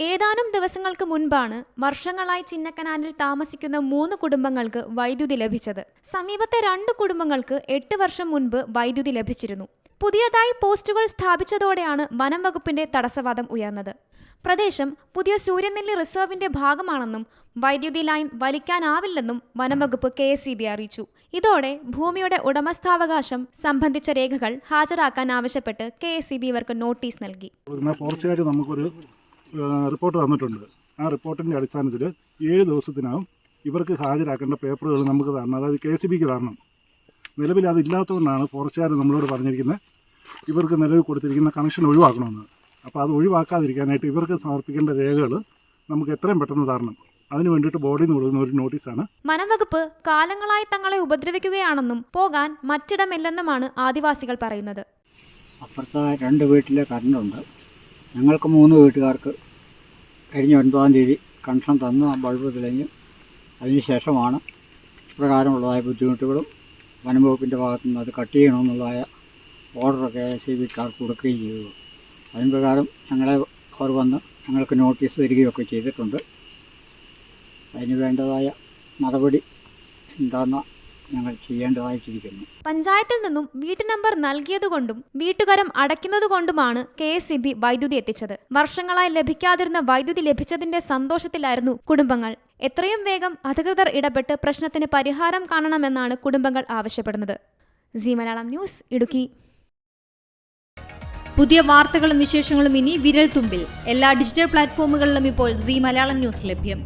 ഏതാനും ദിവസങ്ങൾക്ക് മുൻപാണ് വർഷങ്ങളായി ചിന്നക്കനാലിൽ താമസിക്കുന്ന മൂന്ന് കുടുംബങ്ങൾക്ക് വൈദ്യുതി ലഭിച്ചത്. സമീപത്തെ രണ്ട് കുടുംബങ്ങൾക്ക് എട്ട് വർഷം മുൻപ് വൈദ്യുതി ലഭിച്ചിരുന്നു. പുതിയതായി പോസ്റ്റുകൾ സ്ഥാപിച്ചതോടെയാണ് വനം വകുപ്പിന്റെ തടസ്സവാദം ഉയർന്നത്. പ്രദേശം പുതിയ സൂര്യനെല്ലി റിസർവിന്റെ ഭാഗമാണെന്നും വൈദ്യുതി ലൈൻ വലിക്കാനാവില്ലെന്നും വനംവകുപ്പ് കെ എസ് അറിയിച്ചു. ഇതോടെ ഭൂമിയുടെ ഉടമസ്ഥാവകാശം സംബന്ധിച്ച രേഖകൾ ഹാജരാക്കാൻ ആവശ്യപ്പെട്ട് കെ എസ് ഇവർക്ക് നോട്ടീസ് നൽകി. നമുക്കൊരു റിപ്പോർട്ട് തന്നിട്ടുണ്ട്. ആ റിപ്പോർട്ടിന്റെ അടിസ്ഥാനത്തിൽ ഏഴ് ദിവസത്തിനകം ഇവർക്ക് ഹാജരാക്കേണ്ട പേപ്പറുകൾ നമുക്ക് തരണം. അതായത് കെ സി ബിക്ക് തരണം. നിലവിൽ അതില്ലാത്തതുകൊണ്ടാണ് ഫോറസ്റ്റുകാർ നമ്മളോട് പറഞ്ഞിരിക്കുന്നത് ഇവർക്ക് നിലവിൽ കൊടുത്തിരിക്കുന്ന കണക്ഷൻ ഒഴിവാക്കണമെന്ന്. അപ്പോൾ അത് ഒഴിവാക്കാതിരിക്കാനായിട്ട് ഇവർക്ക് സമർപ്പിക്കേണ്ട രേഖകൾ നമുക്ക് എത്രയും പെട്ടെന്ന് തരണം. അതിനു വേണ്ടിയിട്ട് ബോർഡിൽ നിന്ന് കൊടുക്കുന്ന ഒരു നോട്ടീസാണ്. വനംവകുപ്പ് കാലങ്ങളായി തങ്ങളെ ഉപദ്രവിക്കുകയാണെന്നും പോകാൻ മറ്റിടമില്ലെന്നുമാണ് ആദിവാസികൾ പറയുന്നത്. അപ്പുറത്തെ രണ്ട് വീട്ടിലെ കറണ്ടുണ്ട് ഞങ്ങൾക്ക് മൂന്ന് വീട്ടുകാർക്ക് കഴിഞ്ഞ ഒൻപതാം തീയതി കണക്ഷൻ തന്നു ബൾബ് തെളിഞ്ഞ് അതിനുശേഷമാണ് പ്രകാരമുള്ളതായ ബുദ്ധിമുട്ടുകളും വനംവകുപ്പിന്റെ ഭാഗത്തു നിന്ന് അത് കട്ട് ചെയ്യണമെന്നുള്ളതായ ഓർഡറൊക്കെ സി ബിക്കാർ കൊടുക്കുകയും ചെയ്തു. അതിന് പ്രകാരം ഞങ്ങളെ അവർ വന്ന് ഞങ്ങൾക്ക് നോട്ടീസ് തരികയൊക്കെ ചെയ്തിട്ടുണ്ട്. അതിന് വേണ്ടതായ നടപടി എന്താണെന്ന് ഞങ്ങൾ ചെയ്യേണ്ടതായിട്ടിരിക്കുന്നു പഞ്ചായത്തിൽ നിന്നും വീട്ടു നമ്പർ നൽകിയതുകൊണ്ടും വീട്ടുകരം അടയ്ക്കുന്നതുകൊണ്ടുമാണ് കെ എസ് ഇ ബി വൈദ്യുതി എത്തിച്ചത്. വർഷങ്ങളായി ലഭിക്കാതിരുന്ന വൈദ്യുതി ലഭിച്ചതിന്റെ സന്തോഷത്തിലായിരുന്നു കുടുംബങ്ങൾ. എത്രയും വേഗം അധികൃതർ ഇടപെട്ട് പ്രശ്നത്തിന് പരിഹാരം കാണണമെന്നാണ് കുടുംബങ്ങൾ ആവശ്യപ്പെടുന്നത്. C Malayalam news Idukki. പുതിയ വാർത്തകളും വിശേഷങ്ങളും ഇനി വിരൽ തുമ്പിൽ. എല്ലാ ഡിജിറ്റൽ പ്ലാറ്റ്ഫോമുകളിലും ഇപ്പോൾ സി മലയാളം ന്യൂസ് ലഭ്യം.